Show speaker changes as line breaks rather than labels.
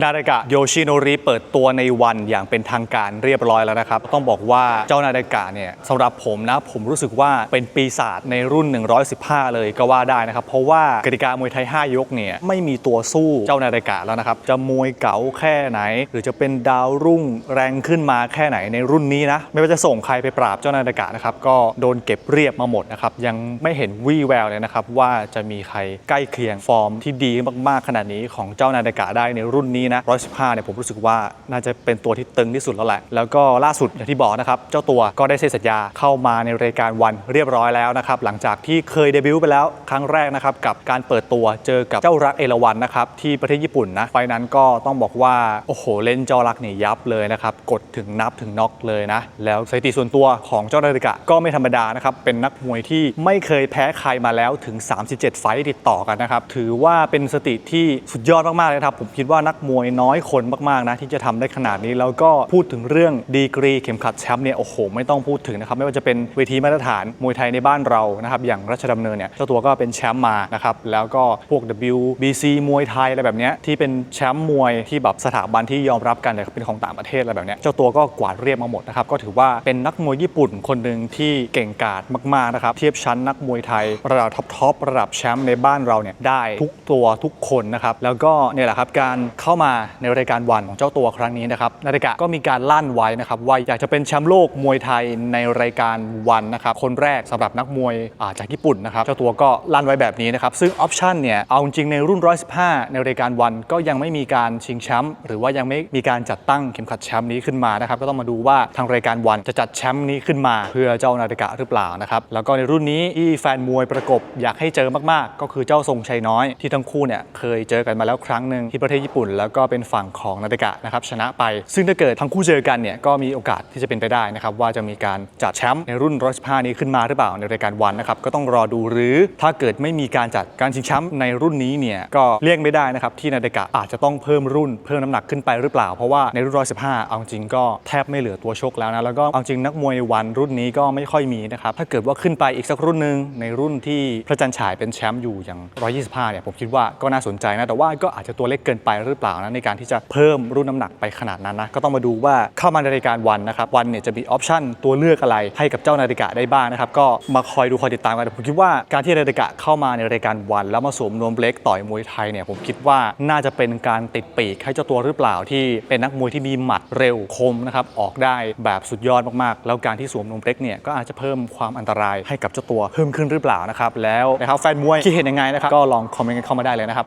นาฬิกะโยชิโนริเปิดตัวในวันอย่างเป็นทางการเรียบร้อยแล้วนะครับ ต้องบอกว่าเจ้านาฬิกะเนี่ยสำหรับผมนะ ผมรู้สึกว่าเป็นปีศาจในรุ่น 115 เลยก็ว่าได้นะครับ เพราะว่ากติกามวยไทย 5 ยกเนี่ยไม่มีตัวสู้เจ้านาฬิกะแล้วนะครับ จะมวยเก๋าแค่ไหน หรือจะเป็นดาวรุ่งแรงขึ้นมาแค่ไหนในรุ่นนี้นะ ไม่ว่าจะส่งใครไปปราบเจ้านาฬิกะนะครับก็โดนเก็บเรียบมาหมดนะครับยังไม่เห็นวี่แววเลยนะครับว่าจะมีใครใกล้เคียงฟอร์มที่ดีมากๆขนาดนี้ของเจ้านาฬิกะได้ในรุ่นนี้นะ115เนี่ยผมรู้สึกว่าน่าจะเป็นตัวที่ตึงที่สุดแล้วแหละ แล้วก็ล่าสุดอย่างที่บอกนะครับ เจ้าตัวก็ได้เซ็นสัญญาเข้ามาในรายการวันเรียบร้อยแล้วนะครับ หลังจากที่เคยเดบิวต์ไปแล้วครั้งแรกนะครับ กับการเปิดตัวเจอกับเจ้ารักเอราวันนะครับ ที่ประเทศญี่ปุ่นนะไฟนั้นก็ต้องบอกว่า โอ้โห เล่นเจ้ารักเนี่ยยับเลยนะครับ กดถึงนับถึงน็อกเลยนะ แล้วสถิติส่วนตัวของเจ้านาฬิกะก็ไม่ธรรมดานะครับเป็นนักมวยที่ไม่เคยแพ้ใครมาแล้วถึง 37 ไฟต์ติดต่อกันนะครับถือว่าเป็นสถิติที่สุดยอดมากๆเลยครับผมคิดว่านักมวยน้อยคนมากๆนะที่จะทำได้ขนาดนี้แล้วก็พูดถึงเรื่องดีกรีเข็มขัดแชมป์เนี่ยโอ้โหไม่ต้องพูดถึงนะครับไม่ว่าจะเป็นเวทีมาตรฐานมวยไทยในบ้านเรานะครับอย่างรัชดำเนินเนี่ยเจ้าตัวก็เป็นแชมป์มานะครับแล้วก็พวก WBC มวยไทยอะไรแบบเนี้ยที่เป็นแชมป์มวยที่แบบสถาบันที่ยอมรับกันเนี่ยเป็นของต่างประเทศอะไรแบบเนี้ยเจ้าตัวก็กวาดเรียบมาหมดนะครับก็ถือว่าเป็นนักมวยญี่ปุ่นคนหนึ่งที่เก่งกาจมากๆนะครับเทียบชั้นนักมวยไทยระดับท็อปๆระดับแชมป์ในบ้านเราเนี่ยได้ทุกตัวทุกคนนะครับแล้วก็เนี่ยแหละครับการเข้ามาในรายการวันของเจ้าตัวครั้งนี้นะครับนาฬิกะก็มีการลั่นไว้นะครับว่าอยากจะเป็นแชมป์โลกมวยไทยในรายการวันนะครับคนแรกสำหรับนักมวยาจากญี่ปุ่นนะครับเจ้าตัวก็ลั่นไว้แบบนี้นะครับซึ่งออปชันเนี่ยเอาจริงในรุ่น 115 ในรายการวันก็ยังไม่มีการชิงแชมป์หรือว่ายังไม่มีการจัดตั้งเข็มขัดแชมป์นี้ขึ้นมานะครับก็ต้องมาดูว่าทางรายการวันจะจัดแชมป์นี้ขึ้นมา เพื่อเจ้านาฬิกะหรือเปล่านะครับแล้วก็ในรุ่นนี้ที่แฟนมวยประกบอยากให้เจอมากๆ ก็คือเจ้าทรงชัยน้อยที่ทั้งคู่เนี่ยเคยเจอกันมาแล้วครั้งหนึ่งที่ประเทศญี่ปุ่นแล้วก็เป็นฝั่งของนาฬิกะนะครับชนะไป ซึ่งถ้าเกิดทั้งคู่เจอกันเนี่ยก็มีโอกาสที่จะเป็นไปได้นะครับว่าจะมีการจัดแชมป์ในรุ่น115นี้ขึ้นมาหรือเปล่าในรายการวันนะครับก็ต้องรอดูหรือถ้าเกิดไม่มีการจัดการชิงแชมป์ในรุ่นนี้เนี่ยก็เลี่ยงไม่ได้นะครับที่นาฬิกะอาจจะต้องเพิ่มรุ่นเพิ่มน้ำหนักขึ้นไปหรือเปล่า เพราะว่าในรุ่น115เอาจริงก็แทบไม่เหลือตัวชกแล้วนะแล้วก็เอาจริงนักมวยวันรุ่นนี้ก็ไม่ค่อยมีนะครับถ้าเกิดว่าขึ้นไปอีกสักรุ่นหนึ่งในรุ่นที่พระจันทร์ฉายเป็นแชมป์อยู่อย่าง 125เนี่ยผมคิดว่าก็น่าสนใจนะแต่ว่าก็อาจจะตัวเล็กเกินไปหรือเปล่านะในการที่จะเพิ่มรุ่นน้ำหนักไปขนาดนั้นนะก็ต้องมาดูว่าเข้ามาในรายการวันนะครับวันเนี่ยจะมีออปชันตัวเลือกอะไรให้กับเจ้านาฬิกะได้บ้างนะครับก็มาคอยดูคอยติดตามกันผมคิดว่าการที่นาฬิกะเข้ามาในรายการวัน แล้วมาสวมนวมเบล็กต่อยมวยไทยเนี่ยผมคิดว่าน่าจะเป็นการติดปีกให้เจ้าตัวหรือเปล่าที่เป็นนักมวยที่มีหมัดเร็วคมนะครับออกได้แบบสุดยอดมากๆ แล้วการที่สวมนวมเบล็กเนี่ยก็อาจจะเพิ่มความอันตรายให้กับเจ้าตัวเพิ่มขึ้นหรือเปล่านะครับแล้วนะครับแฟนมวยคิดเห็นยังไงนะครับก็ลองคอมเมนต์กันเข้ามาได้เลยนะครับ